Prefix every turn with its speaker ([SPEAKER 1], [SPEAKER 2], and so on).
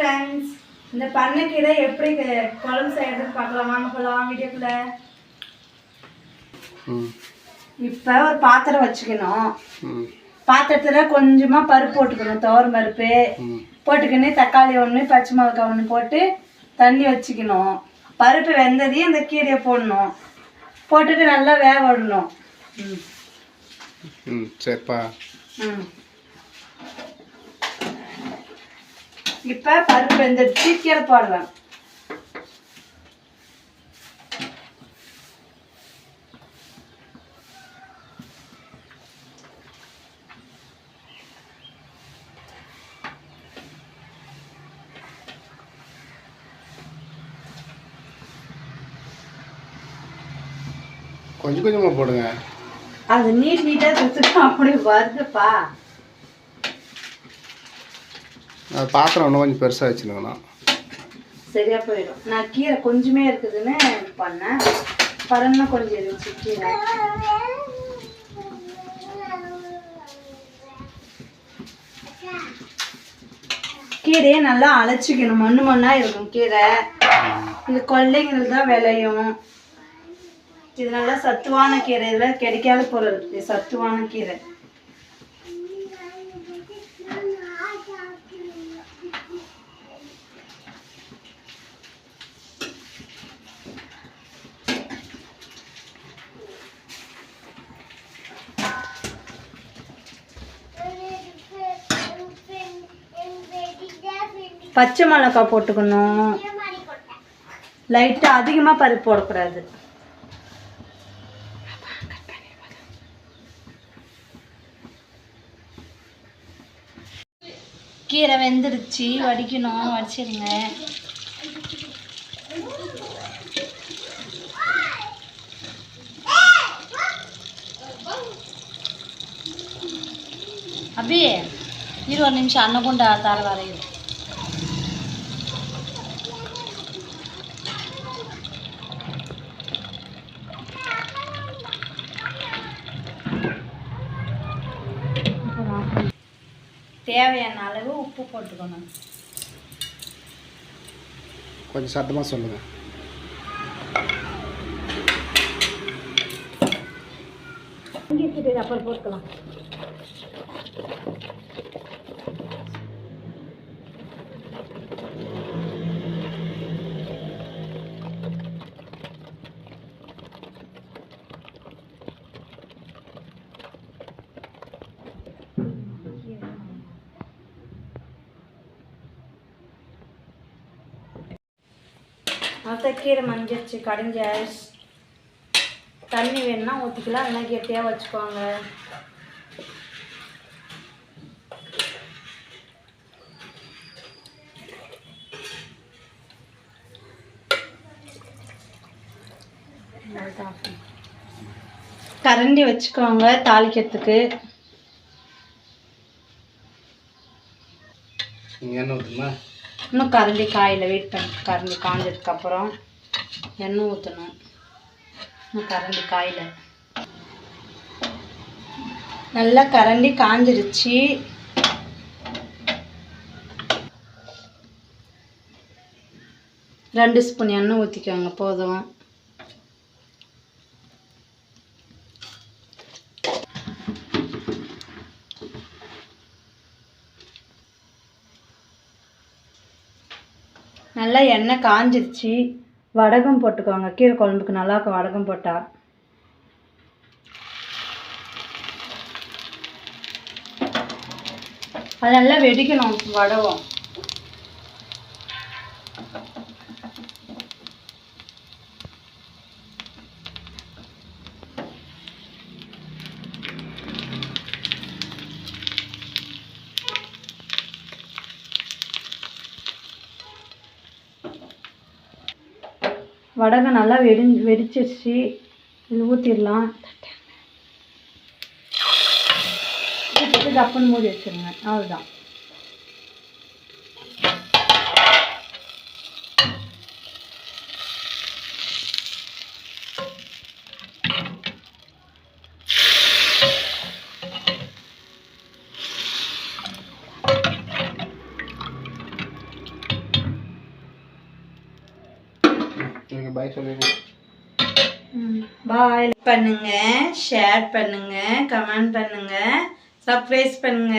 [SPEAKER 1] Friends இந்த பண்ணைக்கீரை எப்படி குழம்பு செய்யறதுன்னு பார்க்கலாம். வாங்க போகலாம் வீடியோக்குள்ள. இப்போ ஒரு பாத்திரம் வச்சுக்கணும். பாத்திரத்தில் கொஞ்சமாக பருப்பு போட்டுக்கணும். துவரம் பருப்பு. போட்டுக்கின்னு தக்காளி ஒன்று பச்சை மிளகாய் ஒன்று போட்டு தண்ணி வச்சுக்கணும். பருப்பு வெந்ததையும் இந்த கீரையை போடணும். போட்டுட்டு நல்லா வேக விடணும். ம்
[SPEAKER 2] ம். சரிப்பா.
[SPEAKER 1] ம். இப்போ பருப்பு வெந்துடுச்சு கீரை போடுறேன்
[SPEAKER 2] கொஞ்சம் கொஞ்சமாக போடுங்க.
[SPEAKER 1] அது நீட் நீட்டாக சுற்றுக்கும் அப்படி வருதுப்பா.
[SPEAKER 2] பாத்திரம் இன்னும் கொஞ்சம் பெருசாக வச்சுருங்கண்ணா
[SPEAKER 1] சரியா போயிடும். நான் கீரை கொஞ்சமே இருக்குதுன்னு பண்ணேன். பரன்னா கொஞ்சம் இருந்துச்சு கீரை. கீரையை நல்லா அழைச்சிக்கணும் மண்ணு மண்ணாக இருக்கும் கீரை. இந்த கொள்ளைங்களுக்கு தான் விளையும். இது நல்லா சத்துவான கீரை. இதெல்லாம் கிடைக்காத பொருள். சத்துவான கீரை. பச்சை மிளகா போட்டுக்கணும். லைட்டாக அதிகமாக பருப்பு போடக்கூடாது. கீரை வெந்துருச்சு. வடிக்கணும். வடிச்சிருங்க. அப்படியே இருபது ஒரு நிமிஷம். அன்னகுண்டா தாழ வரையும் தேவையான அளவு உப்பு போட்டுக்கணும்.
[SPEAKER 2] கொஞ்சம் சத்தமாக சொல்லுங்கள்
[SPEAKER 1] அப்புறம் போட்டுக்கலாம். மொத்த கீரை மஞ்சிருச்சு கடைஞ்சாச்சு தண்ணி வேணும்னா ஊற்றிக்கலாம் இல்லைனா கெட்டியாக வச்சுக்கோங்க. கரண்டி வச்சுக்கோங்க தாளிக்கிறதுக்கு.
[SPEAKER 2] நீங்கள் என்ன ஊற்றுமா
[SPEAKER 1] இன்னும் கரண்டி காயில் வெயிட் பண்ணி கரண்டி காஞ்சதுக்கப்புறம் எண்ணெய் ஊற்றணும் இன்னும் கரண்டி காயில் நல்லா கரண்டி காஞ்சிருச்சு. ரெண்டு ஸ்பூன் எண்ணெய் ஊற்றிக்கோங்க போதும். நல்லா எண்ணெய் காஞ்சிருச்சு. வடகம் போட்டுக்கோங்க. கீரை குழம்புக்கு நல்லாயிருக்கும் வடகம் போட்டால் அது நல்லா வெடிக்கணும் வடகம். வடகை நல்லா வெடி வெடிச்சிருச்சு. இது ஊற்றிடலாம் ஊற்றிட்டு டப்புன்னு மூடி வச்சுருங்க. அவ்வளோதான்
[SPEAKER 2] நீங்கள் பாய் சொல்லிடுங்க
[SPEAKER 1] பாய் பண்ணுங்க ஷேர் பண்ணுங்க கமெண்ட் பண்ணுங்க சர்ப்ரைஸ் பண்ணுங்க.